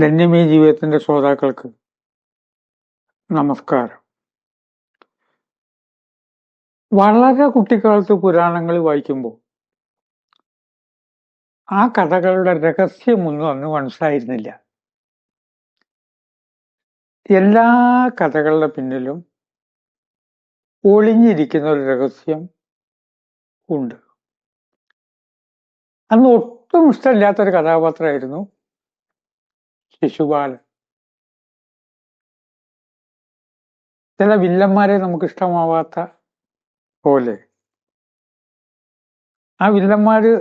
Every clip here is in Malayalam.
ധന്യമീ ജീവിതത്തിന്റെ ശ്രോതാക്കൾക്ക് നമസ്കാരം. വളരെ കുട്ടിക്കാലത്ത് പുരാണങ്ങൾ വായിക്കുമ്പോൾ ആ കഥകളുടെ രഹസ്യമൊന്നും അന്ന് മനസ്സിലായിരുന്നില്ല. എല്ലാ കഥകളുടെ പിന്നിലും ഒളിഞ്ഞിരിക്കുന്ന ഒരു രഹസ്യം ഉണ്ട്. അന്ന് ഒട്ടും ഇഷ്ടമില്ലാത്തൊരു കഥാപാത്രമായിരുന്നു ശിശുപാലൻ ചില വില്ലന്മാരെ നമുക്ക് ഇഷ്ടമാവാത്ത പോലെ. ആ വില്ലന്മാര്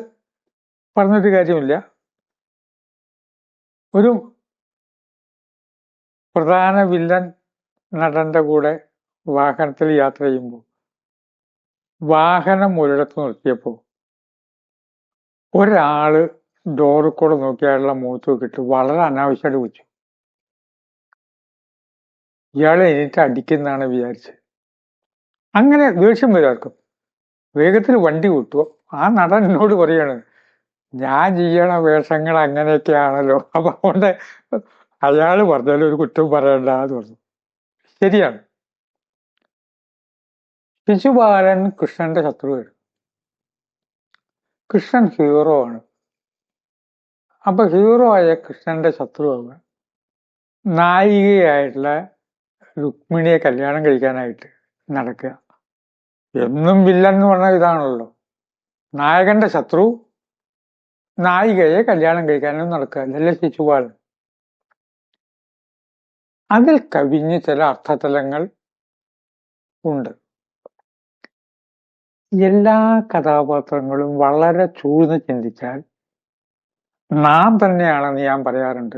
പറഞ്ഞിട്ട് കാര്യമില്ല. ഒരു പ്രധാന വില്ലൻ നടന്റെ കൂടെ വാഹനത്തിൽ യാത്ര ചെയ്യുമ്പോൾ വാഹനം ഒരിടത്ത് നിർത്തിയപ്പോൾ ഒരാൾ ഡോറിൽ കൂടെ നോക്കി അയാളുടെ മുഖത്ത് നോക്കിയിട്ട് വളരെ അനാവശ്യമായിട്ട് വെച്ചു ഇയാളെ എനിക്ക് അടിക്കുന്നതാണ് വിചാരിച്ചത്. അങ്ങനെ ദേഷ്യം വരാർക്കും വേഗത്തിൽ വണ്ടി കിട്ടുമോ ആ നടൻ എന്നോട് പറയാണ് ഞാൻ ചെയ്യണ വേഷങ്ങൾ അങ്ങനെയൊക്കെയാണല്ലോ. അപ്പൊ അതുകൊണ്ട് അയാൾ പറഞ്ഞാലും ഒരു കുറ്റം പറയണ്ട എന്ന് പറഞ്ഞു. ശരിയാണ്. ശിശുപാലൻ കൃഷ്ണന്റെ ശത്രുവായിരുന്നു കൃഷ്ണൻ ഹീറോ ആണ്. അപ്പൊ ഹീറോ ആയ കൃഷ്ണന്റെ ശത്രുവാണ്. നായികയായിട്ടുള്ള രുക്മിണിയെ കല്യാണം കഴിക്കാനായിട്ട് നടക്കുക. എന്നും വില്ലൻ എന്ന് പറഞ്ഞ ഇതാണല്ലോ. നായകന്റെ ശത്രു നായികയെ കല്യാണം കഴിക്കാനും നടക്കുക. അതല്ലേ ശിശുപാൽ അതിൽ കവിഞ്ഞ് ചില അർത്ഥതലങ്ങൾ ഉണ്ട്. എല്ലാ കഥാപാത്രങ്ങളും വളരെ ചൂഴ്ന്ന് ചിന്തിച്ചാൽ നാം തന്നെയാണെന്ന് ഞാൻ പറയാറുണ്ട്.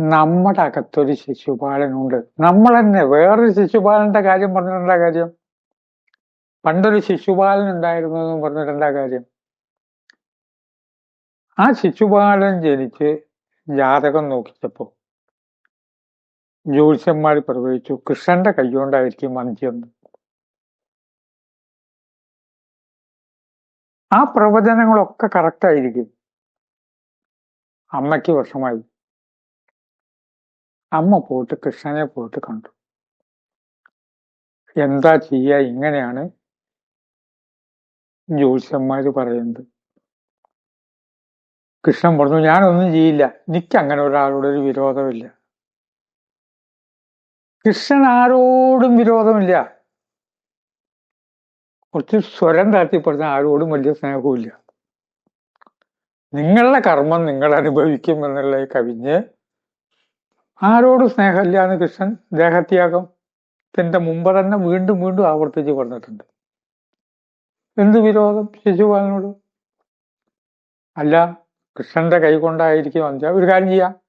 നമ്മുടെ അകത്തൊരു ശിശുപാലനുണ്ട്. നമ്മൾ തന്നെ വേറൊരു ശിശുപാലന്റെ കാര്യം പറഞ്ഞിട്ടുണ്ടാ കാര്യം? പണ്ടൊരു ശിശുപാലൻ ഉണ്ടായിരുന്നു എന്ന് പറഞ്ഞിട്ടുണ്ടാ കാര്യം? ആ ശിശുപാലൻ ജനിച്ച് ജാതകം നോക്കിച്ചപ്പോ ജ്യോത്സ്യന്മാർ പ്രവചിച്ചു കൃഷ്ണന്റെ കൈകൊണ്ടായിരിക്കും അന്ത്യം ആ പ്രവചനങ്ങളൊക്കെ കറക്റ്റ് ആയിരിക്കും. അമ്മയ്ക്ക് വർഷമായി അമ്മ പോയിട്ട് കൃഷ്ണനെ പോയിട്ട് കണ്ടു. എന്താ ചെയ്യുക ഇങ്ങനെയാണ് ജ്യോത്സ്യന്മാര് പറയുന്നത്. കൃഷ്ണൻ പറഞ്ഞു ഞാനൊന്നും ചെയ്യില്ല. എനിക്ക് അങ്ങനെ ഒരാളോട് ഒരു വിരോധമില്ല. കൃഷ്ണൻ ആരോടും വിരോധമില്ല. കുറച്ച് സ്വരം താഴ്ത്തിപ്പെടുന്ന ആരോടും വലിയ സ്നേഹവുമില്ല. നിങ്ങളുടെ കർമ്മം നിങ്ങൾ അനുഭവിക്കും എന്നുള്ള കവിഞ്ഞ് ആരോട് സ്നേഹമില്ല എന്ന് കൃഷ്ണൻ ദേഹത്യാഗം തന്റെ മുമ്പ് തന്നെ വീണ്ടും വീണ്ടും ആവർത്തിച്ച് പറഞ്ഞിട്ടുണ്ട്. എന്ത് വിരോധം ശിശുപാലനോട് അല്ല കൃഷ്ണന്റെ കൈ കൊണ്ടായിരിക്കും അന്ത്യ. ഒരു കാര്യം ചെയ്യാം.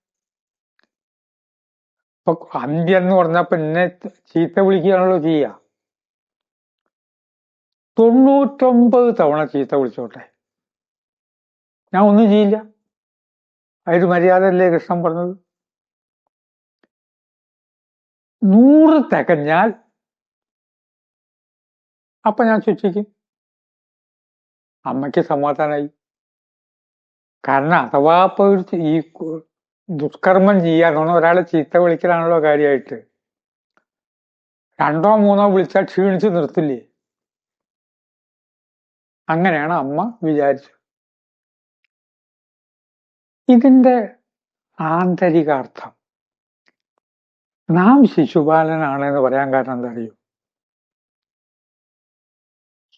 ഇപ്പൊ അന്ത്യം എന്ന് പറഞ്ഞപ്പോ എന്നെ ചീത്ത വിളിക്കുകയാണല്ലോ ചെയ്യുക തൊണ്ണൂറ്റൊമ്പത് തവണ ചീത്ത വിളിച്ചോട്ടെ. ഞാൻ ഒന്നും ചെയ്യില്ല. അതിന് മര്യാദയല്ലേ കൃഷ്ണൻ പറഞ്ഞത്? നൂറ് തികഞ്ഞാൽ അപ്പൊ ഞാൻ ശിക്ഷിക്കും. അമ്മയ്ക്ക് സമാധാനായി. കാരണം അഥവാ ഇപ്പൊ ഈ ദുഷ്കർമ്മം ചെയ്യാന്ന് ഒരാളെ ചീത്ത വിളിക്കലാണല്ലോ കാര്യമായിട്ട് രണ്ടോ മൂന്നോ വിളിച്ചാൽ ക്ഷീണിച്ച് നിർത്തില്ലേ? അങ്ങനെയാണ് അമ്മ വിചാരിച്ചത്. ഇതിന്റെ ആന്തരികാർത്ഥം. നാം ശിശുപാലനാണ് എന്ന് പറയാൻ കാരണം എന്താ അറിയൂ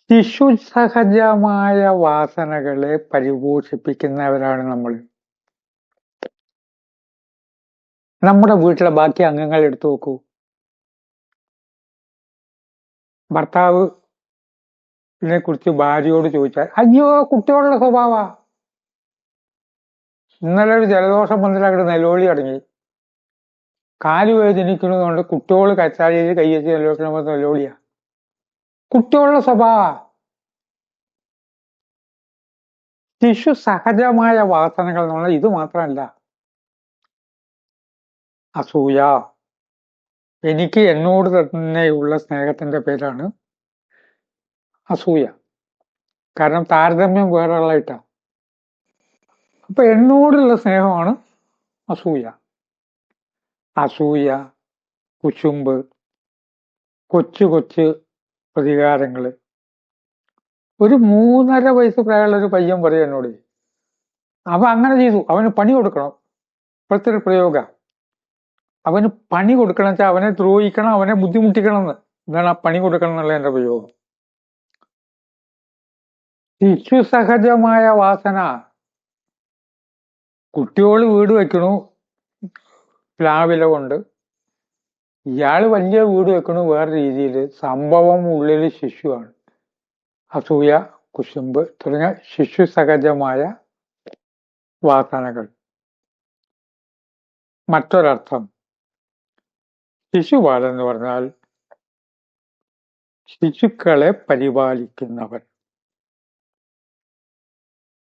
ശിശു സഹജമായ വാസനകളെ പരിപോഷിപ്പിക്കുന്നവരാണ് നമ്മൾ. നമ്മുടെ വീട്ടിലെ ബാക്കി അംഗങ്ങൾ എടുത്തു നോക്കൂ. ഭർത്താവിനെ കുറിച്ച് ഭാര്യയോട് ചോദിച്ചാൽ അയ്യോ കുട്ടികളുടെ സ്വഭാവ ഇന്നലെ ഒരു ജലദോഷം വന്നിട്ട് നെലോളി അടങ്ങി. കാൽ വേദനിക്കുന്നതുകൊണ്ട് കുട്ടികൾ കച്ചാലിയിൽ കൈവച്ച് പോലെ നെലോളിയാ. കുട്ടികളുടെ സ്വഭാവ. ശിശു സഹജമായ വാസനകൾ എന്ന് പറഞ്ഞാൽ ഇത് മാത്രമല്ല. അസൂയ. എനിക്ക് എന്നോട് തന്നെയുള്ള സ്നേഹത്തിന്റെ പേരാണ് അസൂയ. കാരണം താരതമ്യം വേറെ വേറൊരാളായിട്ടാ അപ്പൊ എന്നോടുള്ള സ്നേഹമാണ് അസൂയ. അസൂയ കുശുമ്പ് കൊച്ചു കൊച്ചു പ്രതികാരങ്ങൾ ഒരു മൂന്നര വയസ്സ് പ്രായമുള്ള ഒരു പയ്യൻ പറയും എന്നോട്. അവൻ അങ്ങനെ ചെയ്തു. അവന് പണി കൊടുക്കണം. ഇപ്പോഴത്തെ പ്രയോഗ. അവന് പണി കൊടുക്കണം വെച്ചാൽ അവനെ ദ്രോഹിക്കണം അവനെ ബുദ്ധിമുട്ടിക്കണം എന്ന്. ഇതാണ് ആ പണി കൊടുക്കണം എന്നുള്ള എന്റെ പ്രയോഗം. ശിശു സഹജമായ വാസന. കുട്ടിയോൾ വീട് വെക്കണു പ്ലാവില കൊണ്ട്. ഇയാൾ വലിയ വീട് വെക്കണു വേറെ രീതിയിൽ സംഭവം ഉള്ളിൽ ശിശുവാണ്. അസൂയ കുശുമ്പ് തുടങ്ങിയ ശിശു സഹജമായ വാസനകൾ. മറ്റൊരർത്ഥം ശിശുപാലൻ എന്ന് പറഞ്ഞാൽ ശിശുക്കളെ പരിപാലിക്കുന്നവൻ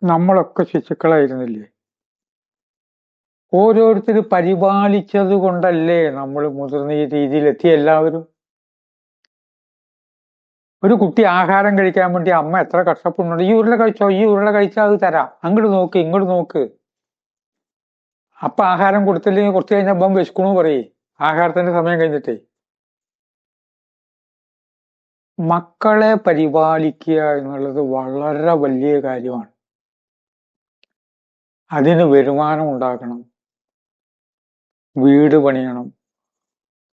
നമ്മളൊക്കെ ശിശുക്കളായിരുന്നില്ലേ? ഓരോരുത്തർ പരിപാലിച്ചത് കൊണ്ടല്ലേ നമ്മൾ മുതിർന്ന ഈ രീതിയിൽ എത്തി എല്ലാവരും? ഒരു കുട്ടി ആഹാരം കഴിക്കാൻ വേണ്ടി അമ്മ എത്ര കഷ്ടപ്പെടുന്നുണ്ട് ഈ ഉരുള കഴിച്ചോ? ഈ ഉരുള കഴിച്ചാൽ അത് തരാം. അങ്ങോട്ട് നോക്ക് ഇങ്ങോട്ട് നോക്ക്. അപ്പൊ ആഹാരം കൊടുത്തില്ലെങ്കിൽ കുറച്ച് കഴിഞ്ഞാൽ ബം വിശക്കണു പറയേ. ആഹാരത്തിന്റെ സമയം കഴിഞ്ഞിട്ടേ. മക്കളെ പരിപാലിക്കുക എന്നുള്ളത് വളരെ വലിയ കാര്യമാണ്. അതിന് വരുമാനം ഉണ്ടാക്കണം വീട് പണിയണം.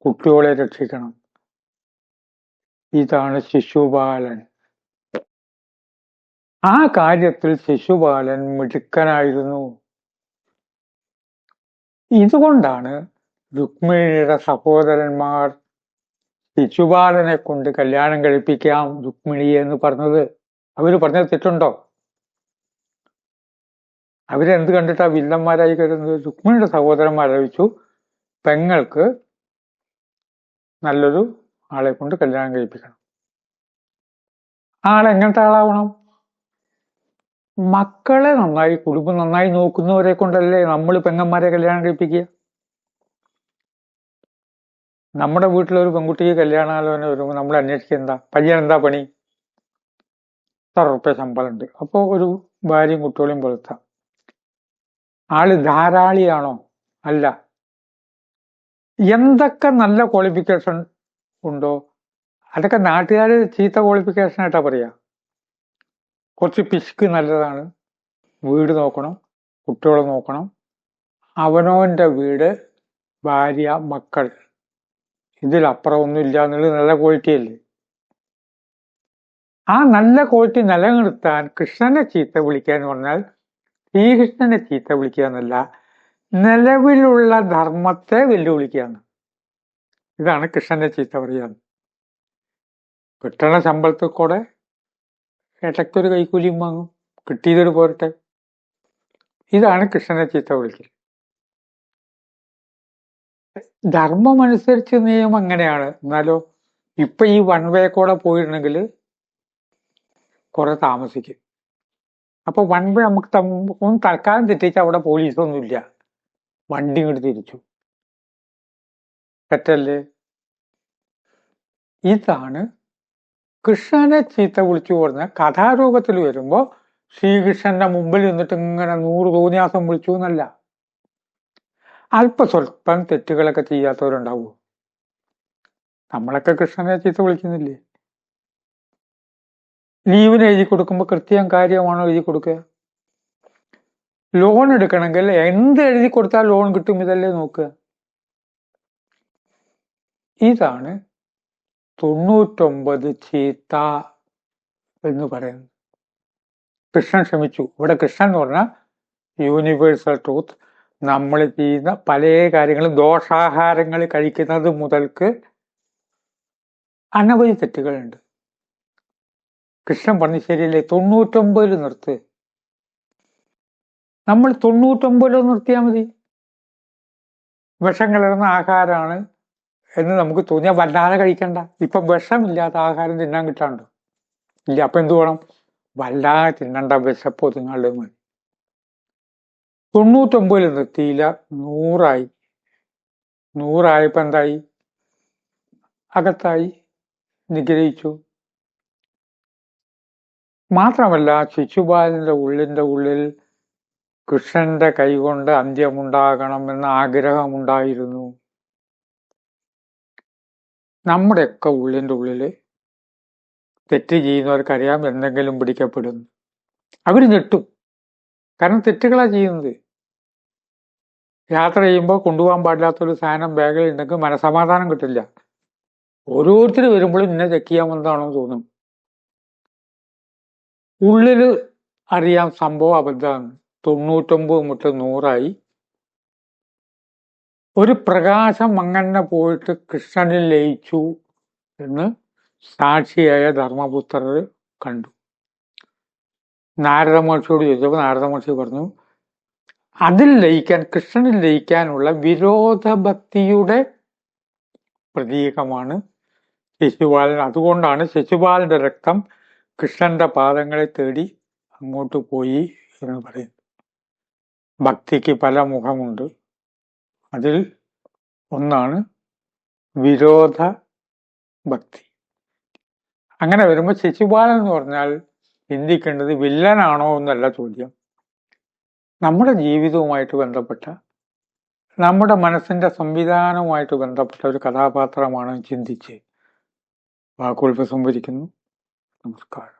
കുട്ടികളെ രക്ഷിക്കണം. ഇതാണ് ശിശുപാലൻ. ആ കാര്യത്തിൽ ശിശുപാലൻ മിടുക്കനായിരുന്നു. ഇതുകൊണ്ടാണ് രുക്മിണിയുടെ സഹോദരന്മാർ ശിശുപാലനെ കൊണ്ട് കല്യാണം കഴിപ്പിക്കാം രുക്മിണിയെ എന്ന് പറഞ്ഞത്. അവർ പറഞ്ഞത് തെറ്റുണ്ടോ? അവരെന്ത് കണ്ടിട്ടാ വില്ലന്മാരായി കരുതുന്നത്? രുക്മിണിയുടെ സഹോദരന്മാരഴിച്ചു പെങ്ങൾക്ക് നല്ലൊരു ആളെ കൊണ്ട് കല്യാണം കഴിപ്പിക്കണം. ആളെങ്ങനത്തെ ആളാവണം? മക്കളെ നന്നായി കുടുംബം നന്നായി നോക്കുന്നവരെ കൊണ്ടല്ലേ നമ്മൾ പെങ്ങന്മാരെ കല്യാണം കഴിപ്പിക്കുക? നമ്മുടെ വീട്ടിലൊരു പെൺകുട്ടിക്ക് കല്യാണാലോചന വരുമ്പോൾ നമ്മൾ അന്വേഷിക്കുക എന്താ? പയ്യൻ എന്താ പണി? ഇത്ര ശമ്പളം ഉണ്ട് അപ്പോൾ ഒരു ഭാര്യയും കുട്ടികളെയും പുലർത്താം ആൾ ധാരാളിയാണോ? അല്ല. എന്തൊക്കെ നല്ല ക്വാളിഫിക്കേഷൻ ഉണ്ടോ? അതൊക്കെ നാട്ടുകാർ ചീത്ത ക്വാളിഫിക്കേഷൻ ആയിട്ടാ പറയാ. കുറച്ച് പിശുക്ക് നല്ലതാണ്. വീട് നോക്കണം കുട്ടികളെ നോക്കണം. അവനോന്റെ വീട് ഭാര്യ മക്കൾ. ഇതിലപ്പുറം ഒന്നും ഇല്ല എന്നുള്ളത് നല്ല ക്വാളിറ്റി അല്ലേ? ആ നല്ല ക്വാളിറ്റി നിലനിർത്താൻ കൃഷ്ണനെ ചീത്ത വിളിക്കുക എന്ന് പറഞ്ഞാൽ ശ്രീകൃഷ്ണനെ ചീത്ത വിളിക്കുക എന്നല്ല നിലവിലുള്ള ധർമ്മത്തെ വെല്ലുവിളിക്കുകയാണ്. ഇതാണ് കൃഷ്ണനെ ചീത്ത പറയുന്നത് കിട്ടണ ശമ്പളത്തിൽ കൂടെ ഇടയ്ക്കൊരു കൈക്കൂലിയും വാങ്ങും. കിട്ടിയതൊരു പോരട്ടെ. ഇതാണ് കൃഷ്ണനെ ചീത്ത വിളിക്കൽ. ധർമ്മം അനുസരിച്ച് നിയമം അങ്ങനെയാണ്. എന്നാലോ ഇപ്പൊ ഈ വൺ വേ കൂടെ പോയിട്ടുണ്ടെങ്കിൽ കുറെ താമസിക്കും. അപ്പൊ വൺ വേ നമുക്ക് ഒന്നും തൽക്കാലം തെറ്റിച്ച് അവിടെ പോലീസൊന്നുമില്ല. വണ്ടി ഇങ്ങോട്ട് തിരിച്ചു. തെറ്റല്ലേ? ഇതാണ് കൃഷ്ണനെ ചീത്ത വിളിച്ചു പറഞ്ഞ കഥാരൂപത്തിൽ വരുമ്പോ ശ്രീകൃഷ്ണന്റെ മുമ്പിൽ നിന്നിട്ട് ഇങ്ങനെ നൂറ് തോന്നിയാസം വിളിച്ചു എന്നല്ല. അല്പസ്വല്പം തെറ്റുകളൊക്കെ ചെയ്യാത്തവരുണ്ടാവൂ? നമ്മളൊക്കെ കൃഷ്ണനെ ചീത്ത വിളിക്കുന്നില്ലേ? ലീവിന് എഴുതി കൊടുക്കുമ്പോൾ കൃത്യം കാര്യമാണോ എഴുതി കൊടുക്കുക? ലോൺ എടുക്കണമെങ്കിൽ എന്ത് എഴുതി കൊടുത്താൽ ലോൺ കിട്ടും ഇതല്ലേ നോക്കുക ഇതാണ് തൊണ്ണൂറ്റൊമ്പത് ചീത്ത എന്ന് പറയുന്നത്. കൃഷ്ണൻ ക്ഷമിച്ചു. ഇവിടെ കൃഷ്ണൻ എന്ന് പറഞ്ഞാൽ യൂണിവേഴ്സൽ ട്രൂത്ത് നമ്മൾ ചെയ്യുന്ന പല കാര്യങ്ങളും ദോഷാഹാരങ്ങൾ കഴിക്കുന്നത് മുതൽക്ക് അനവധി തെറ്റുകളുണ്ട്. കൃഷ്ണൻ പറഞ്ഞു ശരിയല്ലേ? തൊണ്ണൂറ്റൊമ്പതിൽ നിർത്ത്. നമ്മൾ തൊണ്ണൂറ്റൊമ്പതിലോ നിർത്തിയാൽ മതി. വിഷം കലർന്ന ആഹാരമാണ് എന്ന് നമുക്ക് തോന്നിയാൽ വല്ലാതെ കഴിക്കണ്ട. ഇപ്പൊ വിഷമില്ലാത്ത ആഹാരം തിന്നാൻ കിട്ടാണ്ട്. ഇല്ല അപ്പൊ എന്തു വേണം? വല്ലാതെ തിന്നണ്ട. വിശപ്പ് ഒതുങ്ങാണ്ട് മതി. തൊണ്ണൂറ്റൊമ്പതിൽ നിർത്തിയില്ല. നൂറായി. നൂറായപ്പോ എന്തായി? അകത്തായി. നിഗ്രഹിച്ചു. മാത്രമല്ല ശിശുപാലന്റെ ഉള്ളിന്റെ ഉള്ളിൽ കൃഷ്ണന്റെ കൈകൊണ്ട് അന്ത്യമുണ്ടാകണമെന്ന ആഗ്രഹമുണ്ടായിരുന്നു. നമ്മുടെയൊക്കെ ഉള്ളിന്റെ ഉള്ളിൽ തെറ്റ് ചെയ്യുന്നവർക്കറിയാം എന്തെങ്കിലും പിടിക്കപ്പെടുന്നു അവർ ഞെട്ടും. കാരണം തെറ്റുകളാ ചെയ്യുന്നത്. യാത്ര ചെയ്യുമ്പോൾ കൊണ്ടുപോകാൻ പാടില്ലാത്തൊരു സാധനം ബാഗിൽ ഉണ്ടെങ്കിൽ മനസമാധാനം കിട്ടില്ല. ഓരോരുത്തർ വരുമ്പോഴും ഇന്നെ ചെക്ക് ചെയ്യാമെന്നാണോ തോന്നും. ഉള്ളിൽ അറിയാം സംഭവം അബദ്ധമാണ്. തൊണ്ണൂറ്റൊമ്പത് മുട്ട് നൂറായി. ഒരു പ്രകാശം അങ്ങനെ പോയിട്ട് കൃഷ്ണനിൽ ലയിച്ചു എന്ന് സാക്ഷിയായ ധർമ്മപുത്രർ കണ്ടു. നാരദ മഹർഷിയോട് ചോദിച്ചപ്പോൾ നാരദ മഹർഷി പറഞ്ഞു അതിൽ ലയിക്കാൻ കൃഷ്ണനിൽ ലയിക്കാനുള്ള വിരോധഭക്തിയുടെ പ്രതീകമാണ് ശിശുപാലൻ. അതുകൊണ്ടാണ് ശിശുപാലന്റെ രക്തം കൃഷ്ണന്റെ പാദങ്ങളെ തേടി അങ്ങോട്ട് പോയി എന്ന് പറയുന്നു ഭക്തിക്ക് പല മുഖമുണ്ട്. അതിൽ ഒന്നാണ് വിരോധ ഭക്തി. അങ്ങനെ വരുമ്പോൾ ശിശുപാലൻ എന്ന് പറഞ്ഞാൽ ചിന്തിക്കേണ്ടത് വില്ലനാണോ എന്നല്ല ചോദ്യം. നമ്മുടെ ജീവിതവുമായിട്ട് ബന്ധപ്പെട്ട നമ്മുടെ മനസ്സിന്റെ സംവിധാനവുമായിട്ട് ബന്ധപ്പെട്ട ഒരു കഥാപാത്രമാണ് ചിന്തിച്ച് വാക്കുകൾ സംഭരിക്കുന്നു നമസ്കാരം.